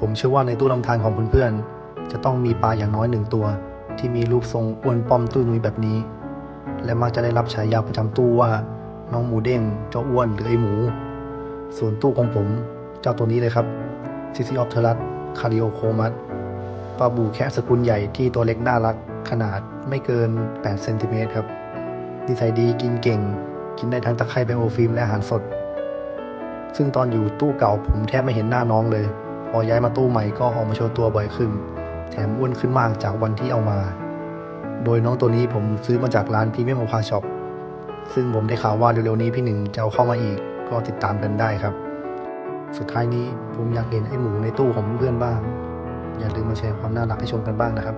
ผมเชื่อว่าในตู้ลำธารของเพื่อนๆ จะต้องมีปลาอย่างน้อยหนึ่งตัว ที่มีรูปทรงอ้วนป้อมตุ้ยนุ้ยแบบนี้ และมักจะได้รับฉายาประจำตู้ว่า น้องหมูเด้งเจ้าอ้วนหรือไอหมู ส่วนตู้ของผมเจ้าตัวนี้เลยครับซิซิออฟเทรัสคาริโอโคมัสปลาบูแคะสกุลใหญ่ที่ตัวเล็กน่ารักขนาดไม่เกิน 8 เซนติเมตรครับนิสัยดีกินเก่ง กินได้ทั้งตะไคร่ไบโอฟิล์มและอาหารสด ซึ่งตอนอยู่ตู้เก่าผมแทบไม่เห็นหน้าน้องเลย พอย้ายมาตู้ใหม่ก็ออกมาโชว์ตัวบ่อยขึ้น แถมอ้วนขึ้นมากจากวันที่เอามา โดยน้องตัวนี้ผมซื้อมาจากร้านพรีเมียมโอคาช็อปซึ่งผมได้ข่าวว่าเร็วๆนี้พี่หนึ่งจะเอาเข้ามาอีก ก็ติดตามกันได้ครับ สุดท้ายนี้ผมอยากเห็นไอ้หมูในตู้ของเพื่อนบ้าง อย่าลืมมาแชร์ความน่ารักให้ชมกันบ้างนะครับ